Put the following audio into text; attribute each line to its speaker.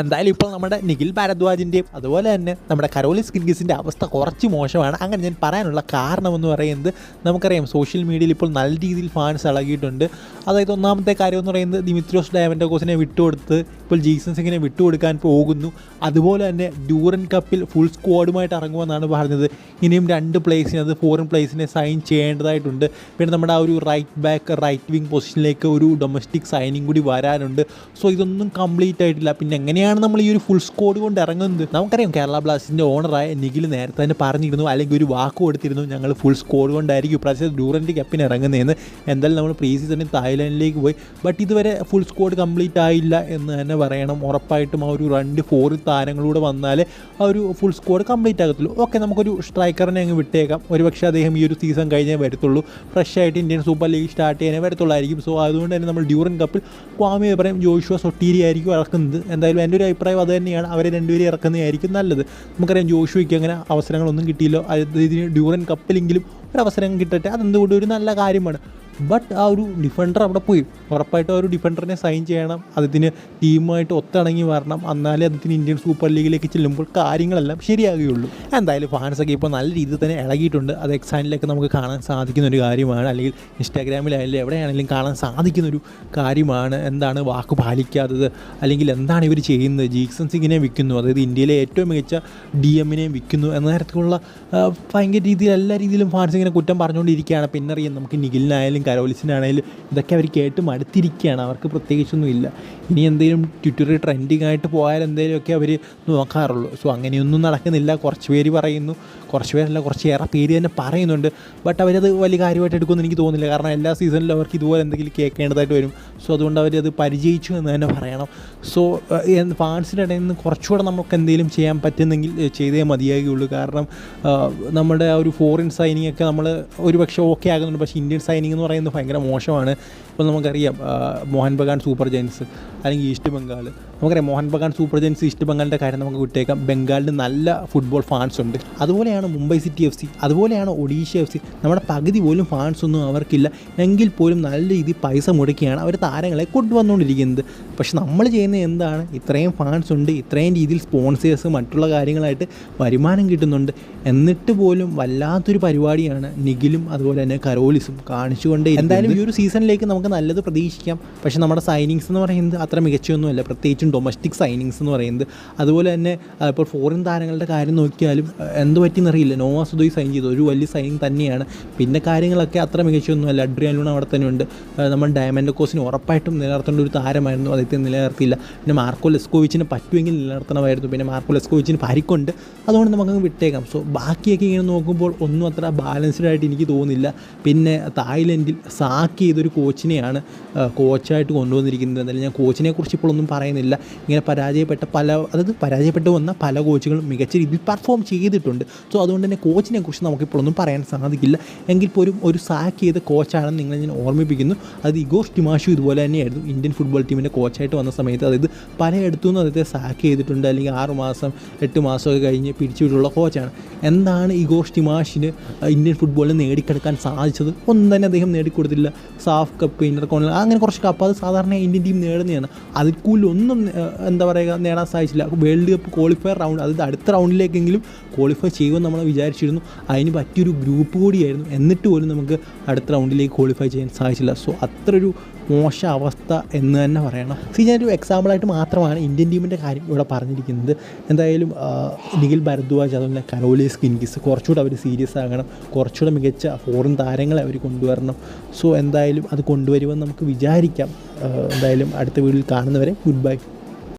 Speaker 1: എന്തായാലും ഇപ്പോൾ നമ്മുടെ നിഖിൽ ഭാരദ്വാജിന്റെയും അതുപോലെ തന്നെ നമ്മുടെ കരോലിസ് കിൻഗിസിന്റെ അവസ്ഥ കുറച്ച് മോശമാണ്. അങ്ങനെ ഞാൻ പറയാനുള്ള കാരണമെന്ന് പറയുന്നത് നമുക്കറിയാം സോഷ്യൽ മീഡിയയിൽ ഇപ്പോൾ നല്ല രീതിയിൽ ഫാൻസ് ഇളകിയിട്ടുണ്ട്. അതായത് ഒന്നാമത്തെ കാര്യം എന്ന് പറയുന്നത് ദിമിത്രോസ് ഡയമൻഡോക്കോസിനെ വിട്ടുകൊടുത്ത് ഇപ്പോൾ ജീസൺ സിംഗിനെ വിട്ടുകൊടുക്കാൻ പോകുന്നു. അതുപോലെ തന്നെ ഡ്യൂറൻ കപ്പിൽ ഫുൾ സ്ക്വാഡുമായിട്ട് ഇറങ്ങുമെന്നാണ് പറഞ്ഞത്. ഇനിയും രണ്ട് പ്ലേസിന് അത് ഫോറിൻ പ്ലേസിനെ സൈൻ ചെയ്യേണ്ടതായിട്ടുണ്ട്. പിന്നെ നമ്മുടെ ആ ഒരു റൈറ്റ് ബാക്ക് റൈറ്റ് വിങ് പൊസിഷനിലേക്ക് ഒരു ഡൊമസ്റ്റിക് സൈനിങ് കൂടി വരാനുണ്ട്. സോ ഇതൊന്നും കംപ്ലീറ്റ് ആയിട്ടില്ല. പിന്നെ എങ്ങനെയാണ് നമ്മൾ ഈ ഒരു ഫുൾ സ്കോഡ് കൊണ്ട് ഇറങ്ങുന്നത്? നമുക്കറിയാം കേരള ബ്ലാസ്റ്റിന്റെ ഓണറായ നിഖിൽ നേരത്തെ തന്നെ പറഞ്ഞിരുന്നു അല്ലെങ്കിൽ ഒരു വാക്ക് കൊടുത്തിരുന്നു ഞങ്ങൾ ഫുൾ സ്കോഡ് കൊണ്ടായിരിക്കും ഇപ്രാവശ്യം ഡ്യൂറന്റ് കപ്പിന് ഇറങ്ങുന്നതെന്ന്. എന്തായാലും നമ്മൾ പ്രീ സീസണിൽ തായ്ലാൻഡിലേക്ക് പോയി. ബട്ട് ഇതുവരെ ഫുൾ സ്കോഡ് കംപ്ലീറ്റ് ആയില്ല എന്ന് തന്നെ പറയണം. ഉറപ്പായിട്ടും ആ ഒരു രണ്ട് ഫോർ താരങ്ങളൂടെ വന്നാൽ ആ ഒരു ഫുൾ സ്കോഡ് കംപ്ലീറ്റ് ആകത്തുള്ളൂ. ഓക്കെ നമുക്കൊരു സ്ട്രൈക്കറിനെ അങ്ങ് വിട്ടേക്കാം. ഒരുപക്ഷെ അദ്ദേഹം ഈ ഒരു സീസൺ കഴിഞ്ഞേ വരത്തുള്ളൂ. ഫ്രഷ് ആയിട്ട് ഇന്ത്യൻ സൂപ്പർ ലീഗ് സ്റ്റാർട്ട് ചെയ്യാനേ വരത്തുള്ളായിരിക്കും. സോ അതുകൊണ്ട് തന്നെ നമ്മൾ ഡ്യൂറൻ കപ്പിൽ ക്വാമി പറയും ജോഷുവ സൊട്ടീരി ആയിരിക്കും ഇറക്കുന്നത്. എന്തായാലും എന്റെ ഒരു അഭിപ്രായം അത് തന്നെയാണ്. അവരെ രണ്ടുപേരും ഇറക്കുന്നതായിരിക്കും നല്ലത്. നമുക്കറിയാം ജോഷുവയ്ക്ക് അങ്ങനെ അവസരങ്ങളൊന്നും കിട്ടിയില്ലോ. അതായത് ഇതിന് ഡ്യൂറൻ കപ്പിലെങ്കിലും ഒരു അവസരം കിട്ടട്ടെ. അതെന്തുകൊണ്ട്? ഒരു നല്ല കാര്യമാണ്. ബട്ട് ആ ഒരു ഡിഫൻഡർ അവിടെ പോയി. ഉറപ്പായിട്ടും ആ ഒരു ഡിഫൻഡറിനെ സൈൻ ചെയ്യണം. അതിന് ടീമുമായിട്ട് ഒത്തിണങ്ങി വരണം. എന്നാലേ അതിന് ഇന്ത്യൻ സൂപ്പർ ലീഗിലേക്ക് ചെല്ലുമ്പോൾ കാര്യങ്ങളെല്ലാം ശരിയാകുകയുള്ളൂ. എന്തായാലും ഫാൻസൊക്കെ ഇപ്പോൾ നല്ല രീതിയിൽ തന്നെ ഇളകിയിട്ടുണ്ട്. അത് എക്സാനിലൊക്കെ നമുക്ക് കാണാൻ സാധിക്കുന്ന ഒരു കാര്യമാണ്. അല്ലെങ്കിൽ ഇൻസ്റ്റാഗ്രാമിലായാലും എവിടെയാണെങ്കിലും കാണാൻ സാധിക്കുന്ന ഒരു കാര്യമാണ്. എന്താണ് വാക്ക് പാലിക്കാത്തത്? അല്ലെങ്കിൽ എന്താണ് ഇവർ ചെയ്യുന്നത്? ജീക്സൺ സിംഗിനെ വിൽക്കുന്നു. അതായത് ഇന്ത്യയിലെ ഏറ്റവും മികച്ച ഡി എമ്മിനെ വിൽക്കുന്നു. എന്ന തരത്തിലുള്ള ഭയങ്കര രീതിയിൽ എല്ലാ രീതിയിലും ഫാൻസ് ഇങ്ങനെ കുറ്റം പറഞ്ഞുകൊണ്ടിരിക്കുകയാണ്. പിന്നെ അറിയാം നമുക്ക് നിഖിലിനായാലും കരോലിസിനാണെങ്കിലും ഇതൊക്കെ അവർ കേട്ട് മടുത്തിരിക്കുകയാണ് അവർക്ക് പ്രത്യേകിച്ചൊന്നും ഇല്ല ഇനി എന്തെങ്കിലും ട്വിറ്ററിൽ ട്രെൻഡിങ് ആയിട്ട് പോയാൽ എന്തെങ്കിലുമൊക്കെ അവർ നോക്കാറുള്ളൂ. സോ അങ്ങനെയൊന്നും നടക്കുന്നില്ല. കുറച്ച് പേര് പറയുന്നു. കുറച്ച് പേരല്ല കുറച്ചേറെ പേര് തന്നെ പറയുന്നുണ്ട്. ബട്ട് അവരത് വലിയ കാര്യമായിട്ട് എടുക്കുമെന്ന് എനിക്ക് തോന്നുന്നില്ല. കാരണം എല്ലാ സീസണിലും അവർക്ക് ഇതുപോലെ എന്തെങ്കിലും കേൾക്കേണ്ടതായിട്ട് വരും. സോ അതുകൊണ്ട് അവരത് പരിചയിച്ചു എന്ന് തന്നെ പറയണം. സോ ഫാൻസിന്റെ ഇടയിൽ നിന്ന് കുറച്ചുകൂടെ നമുക്ക് എന്തെങ്കിലും ചെയ്യാൻ പറ്റുന്നെങ്കിൽ ചെയ്തേ മതിയാകുകയുള്ളൂ കാരണം നമ്മുടെ ആ ഒരു ഫോറിൻ സൈനിങ് ഒക്കെ നമ്മൾ ഒരു പക്ഷേ ഓക്കെ ആകുന്നുണ്ട്. പക്ഷേ ഇന്ത്യൻ സൈനിങ് എന്ന് പറയുന്നത് ഭയങ്കര മോശമാണ്. ഇപ്പോൾ നമുക്കറിയാം മോഹൻ ബഗാൻ സൂപ്പർ ജയൻസ്. അല്ലെങ്കിൽ ഈസ്റ്റ് ബംഗാൾ നമുക്കറിയാം Mohun Bagan Super Giants East ബംഗാളിന്റെ കാര്യം നമുക്ക് വിട്ടേക്കാം. ബംഗാളിൽ നല്ല ഫുട്ബോൾ ഫാൻസ് ഉണ്ട്. അതുപോലെയാണ് മുംബൈ സിറ്റി എഫ് സി അതുപോലെയാണ് ഒഡീഷ എഫ് സി. നമ്മുടെ പകുതി പോലും ഫാൻസ് ഒന്നും അവർക്കില്ല. എങ്കിൽ പോലും നല്ല രീതിയിൽ പൈസ മുടക്കിയാണ് അവർ താരങ്ങളെ കൊണ്ടുവന്നുകൊണ്ടിരിക്കുന്നത്. പക്ഷെ നമ്മൾ ചെയ്യുന്നത് എന്താണ്? ഇത്രയും ഫാൻസ് ഉണ്ട് ഇത്രയും രീതിയിൽ സ്പോൺസേഴ്സ് മറ്റുള്ള കാര്യങ്ങളായിട്ട് വരുമാനം കിട്ടുന്നുണ്ട്. എന്നിട്ട് പോലും വല്ലാത്തൊരു പരിപാടിയാണ് നിഖിലും അതുപോലെ തന്നെ കരോലിസും കാണിച്ചുകൊണ്ടേ എന്തായാലും ഈ ഒരു സീസണിലേക്ക് നമുക്ക് നല്ലത് പ്രതീക്ഷിക്കാം. പക്ഷേ നമ്മുടെ സൈനിങ്സ് എന്ന് പറയുന്നത് അത്ര മികച്ചൊന്നുമല്ല. പ്രത്യേകിച്ചും ഡൊമസ്റ്റിക് സൈനിങ്സ് എന്ന് പറയുന്നത്. അതുപോലെ തന്നെ ഇപ്പോൾ ഫോറിൻ താരങ്ങളുടെ കാര്യം നോക്കിയാലും എന്ത് പറ്റിയെന്നറിയില്ല നോവ സുദോയ് സൈൻ ചെയ്തു. ഒരു വലിയ സൈനിങ് തന്നെയാണ്. പിന്നെ കാര്യങ്ങളൊക്കെ അത്ര മികച്ചൊന്നുമല്ല. അഡ്രിയാലൂൺ അവിടെ തന്നെ ഉണ്ട്. നമ്മൾ ഡയമൻഡ് കോസിന് ഉറപ്പായിട്ടും നിലനിർത്തേണ്ട ഒരു താരമായിരുന്നു. അദ്ദേഹത്തെ നിലനിർത്തിയില്ല. പിന്നെ മാർക്കോ ലെസ്കോവിച്ചിനെ പറ്റുമെങ്കിൽ നിലനിർത്തണമായിരുന്നു. പിന്നെ മാർക്കോ ലെസ്കോവിച്ചിന് പരിക്കുണ്ട്. അതുകൊണ്ട് നമുക്കങ്ങ് വിട്ടേക്കാം. സോ ബാക്കിയൊക്കെ ഇങ്ങനെ നോക്കുമ്പോൾ ഒന്നും അത്ര ബാലൻസ്ഡ് ആയിട്ട് എനിക്ക് തോന്നുന്നില്ല. പിന്നെ തായ്ലൻഡിൽ സാക്ക് ചെയ്തൊരു കോച്ചിനെയാണ് കോച്ചായിട്ട് കൊണ്ടുവന്നിരിക്കുന്നത്. എന്തായാലും ഞാൻ കോച്ചിനെ കുറിച്ച് ഇപ്പോൾ ഒന്നും പറയുന്നില്ല. ഇങ്ങനെ പരാജയപ്പെട്ട പല അതായത് പരാജയപ്പെട്ടു വന്ന പല കോച്ചുകളും മികച്ച രീതിയിൽ പെർഫോം ചെയ്തിട്ടുണ്ട്. സോ അതുകൊണ്ട് തന്നെ കോച്ചിനെ കുറിച്ച് ഒന്നും പറയാൻ സാധിക്കില്ല. എങ്കിൽ പോലും ഒരു സാക്ക് ചെയ്ത കോച്ചാണെന്ന് നിങ്ങളെ ഞാൻ ഓർമ്മിപ്പിക്കുന്നു. അത് ഇഗോസ് ടിമാഷു ഇതുപോലെ തന്നെയായിരുന്നു ഇന്ത്യൻ ഫുട്ബോൾ ടീമിന്റെ കോച്ചായിട്ട് വന്ന സമയത്ത്. അതായത് പലയിടത്തു നിന്നും അദ്ദേഹത്തെ സാക്ക് ചെയ്തിട്ടുണ്ട്. അല്ലെങ്കിൽ ആറ് മാസം എട്ട് മാസമൊക്കെ കഴിഞ്ഞ് പിരിച്ചുവിട്ടുള്ള കോച്ചാണ്. എന്താണ് ഇഗോസ് ടിമാഷിന് ഇന്ത്യൻ ഫുട്ബോളിൽ നേടിക്കെടുക്കാൻ സാധിച്ചത്? ഒന്നും തന്നെ അദ്ദേഹം നേടിക്കൊടുത്തില്ല. സാഫ് കപ്പ് ഇന്റർകോണൽ അങ്ങനെ കുറച്ച് കപ്പ് അത് സാധാരണ ഇന്ത്യൻ ടീം നേടുന്നതാണ്. അതിൽ കൂടുതൽ ഒന്നും എന്താ പറയുക നേടാൻ സാധിച്ചില്ല. വേൾഡ് കപ്പ് ക്വാളിഫയർ റൗണ്ട് അതായത് അടുത്ത റൗണ്ടിലേക്കെങ്കിലും ക്വാളിഫൈ ചെയ്യുമെന്ന് നമ്മൾ വിചാരിച്ചിരുന്നു. അതിന് പറ്റിയൊരു ഗ്രൂപ്പ് കൂടിയായിരുന്നു. എന്നിട്ട് പോലും നമുക്ക് അടുത്ത റൗണ്ടിലേക്ക് ക്വാളിഫൈ ചെയ്യാൻ സാധിച്ചില്ല. സോ അത്ര ഒരു മോശ അവസ്ഥ എന്ന് തന്നെ പറയണം. സി ഞാനൊരു എക്സാമ്പിളായിട്ട് മാത്രമാണ് ഇന്ത്യൻ ടീമിന്റെ കാര്യം ഇവിടെ പറഞ്ഞിരിക്കുന്നത്. എന്തായാലും നിഖിൽ ഭരദ്വാജ് അതുപോലെ കരോലീസ് കിൻകിസ് കുറച്ചുകൂടെ അവർ സീരിയസ് ആകണം. കുറച്ചുകൂടെ മികച്ച ഫോറിൻ താരങ്ങളെ അവർ കൊണ്ടുവരണം. സോ എന്തായാലും അത് കൊണ്ടുവരുമെന്ന് നമുക്ക് വിചാരിക്കാം. എന്തായാലും അടുത്ത വീഡിയോയിൽ കാണുന്നവരെ ഗുഡ് ബൈ.